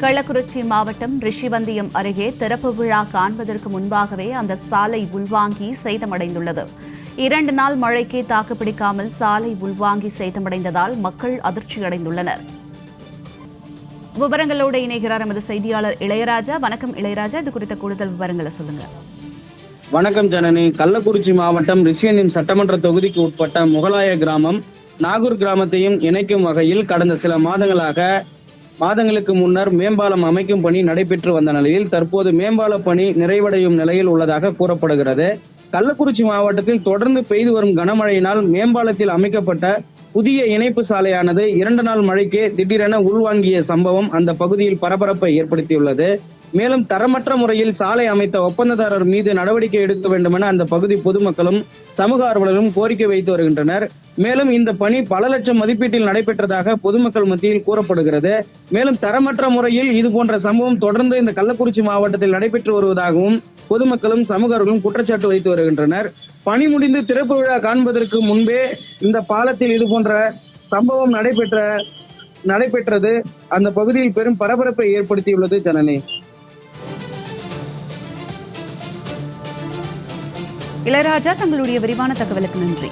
கள்ளக்குறிச்சி மாவட்டம் ரிஷிவந்தியம் அருகே திறப்பு விழா காண்பதற்கு முன்பாகவே அந்த சாலை உள்வாங்கி சேதமடைந்துள்ளது. இரண்டு நாள் மழைக்கே தாக்குப்பிடிக்காமல் சாலை உள்வாங்கி சேதமடைந்ததால் மக்கள் அதிர்ச்சியடைந்துள்ளனர். விவரங்களோடு இணைகிறார் எமது செய்தியாளர் இளையராஜா. வணக்கம் இளையராஜா. இது குறித்த கூடுதல் விவரங்களை சொல்லுங்க. வணக்கம் ஜனனி. கள்ளக்குறிச்சி மாவட்டம் ரிஷியனின் சட்டமன்ற தொகுதிக்கு உட்பட்ட முகலாய கிராமம் நாகூர் கிராமத்தையும் இணைக்கும் வகையில் கடந்த சில மாதங்களாக மாதங்களுக்கு முன்னர் மேம்பாலம் அமைக்கும் பணி நடைபெற்று வந்த நிலையில் தற்போது மேம்பால பணி நிறைவடையும் நிலையில் உள்ளதாக கூறப்படுகிறது. கள்ளக்குறிச்சி மாவட்டத்தில் தொடர்ந்து பெய்து வரும் கனமழையினால் மேம்பாலத்தில் அமைக்கப்பட்ட புதிய இணைப்பு சாலையானது இரண்டு நாள் மழைக்கே திடீரென உள்வாங்கிய சம்பவம் அந்த பகுதியில் பரபரப்பை ஏற்படுத்தியுள்ளது. மேலும் தரமற்ற முறையில் சாலை அமைத்த ஒப்பந்ததாரர் மீது நடவடிக்கை எடுக்க வேண்டுமென அந்த பகுதி பொதுமக்களும் சமூக ஆர்வலரும் கோரிக்கை வைத்து வருகின்றனர். மேலும் இந்த பணி பல லட்சம் மதிப்பீட்டில் நடைபெற்றதாக பொதுமக்கள் மத்தியில் கூறப்படுகிறது. மேலும் தரமற்ற முறையில் இது போன்ற சம்பவம் தொடர்ந்து இந்த கள்ளக்குறிச்சி மாவட்டத்தில் நடைபெற்று வருவதாகவும் பொதுமக்களும் சமூக ஆர்வலரும் குற்றச்சாட்டு வைத்து வருகின்றனர். பணி முடிந்து திறப்பு விழா காண்பதற்கு முன்பே இந்த பாலத்தில் இது போன்ற சம்பவம் நடைபெற்ற நடைபெற்றது. அந்த பகுதியில் பெரும் பரபரப்பை ஏற்படுத்தியுள்ளது ஜனனி. இளையராஜா தங்களுடைய விரிவான தகவலுக்கு நன்றி.